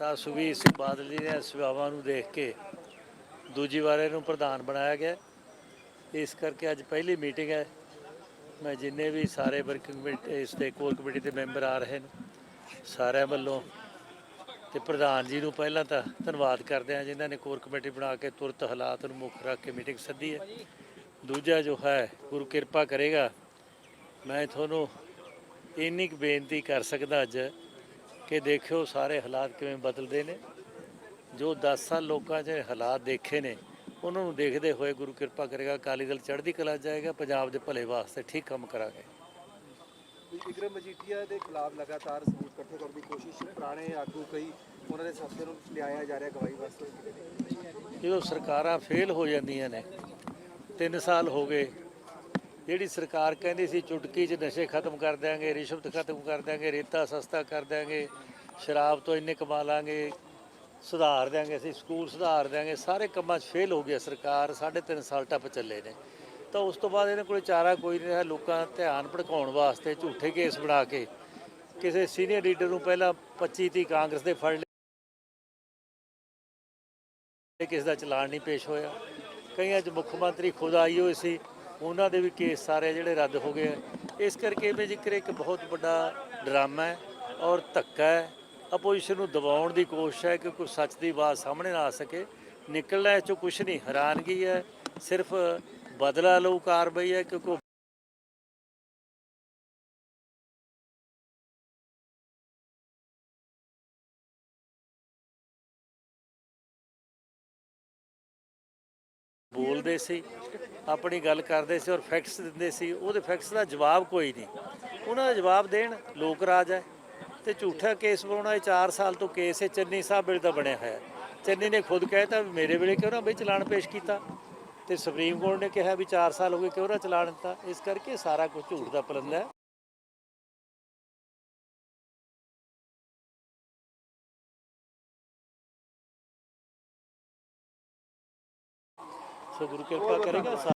ਸਾਹਿਬ ਸੁਖਬੀਰ ਸਿੰਘ ਬਾਦਲ ਜੀ ਦੇ ਸੇਵਾਵਾਂ ਨੂੰ ਦੇਖ ਕੇ ਦੂਜੀ ਵਾਰ ਇਹਨੂੰ ਪ੍ਰਧਾਨ ਬਣਾਇਆ ਗਿਆ। ਇਸ ਕਰਕੇ ਅੱਜ ਪਹਿਲੀ ਮੀਟਿੰਗ ਹੈ। ਮੈਂ ਜਿੰਨੇ ਵੀ ਸਾਰੇ ਵਰਕਿੰਗ ਕਮੇਟੀ, ਇਸ ਦੇ ਕੋਰ ਕਮੇਟੀ ਦੇ ਮੈਂਬਰ ਆ ਰਹੇ ਨੇ, ਸਾਰਿਆਂ ਵੱਲੋਂ ਤੇ ਪ੍ਰਧਾਨ ਜੀ ਨੂੰ ਪਹਿਲਾਂ ਤਾਂ ਧੰਨਵਾਦ ਕਰਦੇ ਹਾਂ ਜਿਨ੍ਹਾਂ ਨੇ ਕੋਰ ਕਮੇਟੀ ਬਣਾ ਕੇ ਤੁਰਤ ਹਾਲਾਤ ਨੂੰ ਮੁੱਖ ਰੱਖ ਕੇ ਮੀਟਿੰਗ ਸੱਦੀ ਹੈ। ਦੂਜਾ ਜੋ ਹੈ, ਗੁਰੂ ਕਿਰਪਾ ਕਰੇਗਾ। ਮੈਂ ਤੁਹਾਨੂੰ ਇੰਨੀ ਕੁ ਬੇਨਤੀ ਕਰ ਸਕਦਾ ਅੱਜ ਕਿ ਦੇਖਿਓ ਸਾਰੇ ਹਾਲਾਤ ਕਿਵੇਂ ਬਦਲਦੇ ਨੇ। ਜੋ 10 ਸਾਲ ਲੋਕਾਂ 'ਚ ਹਾਲਾਤ ਦੇਖੇ ਨੇ ਉਹਨਾਂ ਨੂੰ ਦੇਖਦੇ ਹੋਏ ਗੁਰੂ ਕਿਰਪਾ ਕਰੇਗਾ ਅਕਾਲੀ ਦਲ ਚੜ੍ਹਦੀ ਕਲਾ ਜਾਏਗਾ ਪੰਜਾਬ ਦੇ ਭਲੇ ਵਾਸਤੇ ਠੀਕ ਕੰਮ ਕਰਾਂਗੇ। ਵਿਕਰਮ ਮਜੀਠੀਆ ਦੇ ਖਿਲਾਫ ਲਗਾਤਾਰ ਸਬੂਤ ਇਕੱਠੇ ਕਰਨ ਦੀ ਕੋਸ਼ਿਸ਼ ਪੁਰਾਣੇ ਆਗੂ ਕਈ ਉਹਨਾਂ ਦੇ ਸਾਥੀਆਂ ਨੂੰ ਲਿਆਇਆ ਜਾ ਰਿਹਾ ਗਵਾਹੀ ਵਾਸਤੇ। ਜਦੋਂ ਸਰਕਾਰਾਂ ਫੇਲ ਹੋ ਜਾਂਦੀਆਂ ਨੇ 3 ਸਾਲ ਹੋ ਗਏ ਜਿਹੜੀ ਸਰਕਾਰ ਕਹਿੰਦੀ ਸੀ ਚੁਟਕੀ 'ਚ ਨਸ਼ੇ ਖਤਮ ਕਰ ਦਿਆਂਗੇ, ਰਿਸ਼ਵਤ ਖਤਮ ਕਰ ਦਿਆਂਗੇ, ਰੇਤਾ ਸਸਤਾ ਕਰ ਦਿਆਂਗੇ, ਸ਼ਰਾਬ ਤੋਂ ਇੰਨੇ ਕਮਾ ਲਾਂਗੇ, ਸੁਧਾਰ ਦਿਆਂਗੇ ਅਸੀਂ, ਸਕੂਲ ਸੁਧਾਰ ਦਿਆਂਗੇ, ਸਾਰੇ ਕੰਮਾਂ 'ਚ ਫੇਲ ਹੋ ਗਿਆ ਸਰਕਾਰ, ਸਾਢੇ ਤਿੰਨ ਸਾਲ ਟੱਪ ਚੱਲੇ ਨੇ। ਤਾਂ ਉਸ ਤੋਂ ਬਾਅਦ ਇਹਨਾਂ ਕੋਲ ਚਾਰਾ ਕੋਈ ਨਹੀਂ ਰਿਹਾ, ਲੋਕਾਂ ਦਾ ਧਿਆਨ ਭੜਕਾਉਣ ਵਾਸਤੇ ਝੂਠੇ ਕੇਸ ਬਣਾ ਕੇ ਕਿਸੇ ਸੀਨੀਅਰ ਲੀਡਰ ਨੂੰ ਪਹਿਲਾਂ 25 ਤੀਹ ਕਾਂਗਰਸ ਦੇ ਫੜ ਲਏ, ਕਿਸ ਦਾ ਚਲਾਨ ਨਹੀਂ ਪੇਸ਼ ਹੋਇਆ। ਕਈਆਂ 'ਚ ਮੁੱਖ ਮੰਤਰੀ ਖੁਦ ਆਈ ਹੋਈ ਸੀ ਉਹਨਾਂ ਦੇ ਵੀ ਕੇਸ ਸਾਰੇ ਜਿਹੜੇ ਰੱਦ ਹੋ ਗਏ ਇਸ ਕਰਕੇ ਇਹ ਜ਼ਿਕਰ ਇੱਕ ਬਹੁਤ ਵੱਡਾ ਡਰਾਮਾ ਹੈ ਔਰ ਧੱਕਾ ਹੈ। ਆਪੋਜੀਸ਼ਨ ਨੂੰ ਦਬਾਉਣ ਦੀ ਕੋਸ਼ਿਸ਼ ਹੈ ਕਿ ਕੋਈ ਸੱਚ ਦੀ ਆਵਾਜ਼ ਸਾਹਮਣੇ ਨਾ ਆ ਸਕੇ। ਨਿਕਲਣਾ ਇਹ ਚੋਂ ਕੁਝ ਨਹੀਂ, ਹੈਰਾਨਗੀ ਹੈ। ਸਿਰਫ ਬਦਲਾ ਲਓ ਕਾਰਵਾਈ ਹੈ ਕਿਉਂਕਿ ਬੋਲਦੇ ਸੀ, ਆਪਣੀ ਗੱਲ ਕਰਦੇ ਸੀ ਔਰ ਫੈਕਟਸ ਦਿੰਦੇ ਸੀ, ਉਹਦੇ ਫੈਕਟਸ ਦਾ ਜਵਾਬ ਕੋਈ ਨਹੀਂ। ਉਹਨਾਂ ਦਾ ਜਵਾਬ ਦੇਣ, ਲੋਕ ਰਾਜ ਹੈ। ਤੇ ਝੂਠਾ ਕੇਸ ਬਣਾਉਣਾ, ਇਹ 4 ਸਾਲ ਤੋਂ ਕੇਸ ਹੈ, ਚੰਨੀ ਸਾਹਿਬ ਵੇਲੇ ਦਾ ਬਣਿਆ ਹੋਇਆ। ਚੰਨੀ ਨੇ ਖੁਦ ਕਹਿਤਾ ਵੀ ਮੇਰੇ ਵੇਲੇ ਕਿਉਂ ਨਾ ਬਈ ਚਲਾਨ ਪੇਸ਼ ਕੀਤਾ। ਤੇ ਸੁਪਰੀਮ ਕੋਰਟ ਨੇ ਕਿਹਾ ਵੀ 4 ਸਾਲ ਹੋ ਗਏ ਕਿਉਂ ਨਾ ਚਲਾਨ ਦਿੱਤਾ। ਇਸ ਕਰਕੇ ਸਾਰਾ ਕੁਝ ਝੂਠ ਦਾ ਪਲੰਦਾ ਸੋ ਗੁਰੂ ਕਿਰਪਾ ਕਰੇਗਾ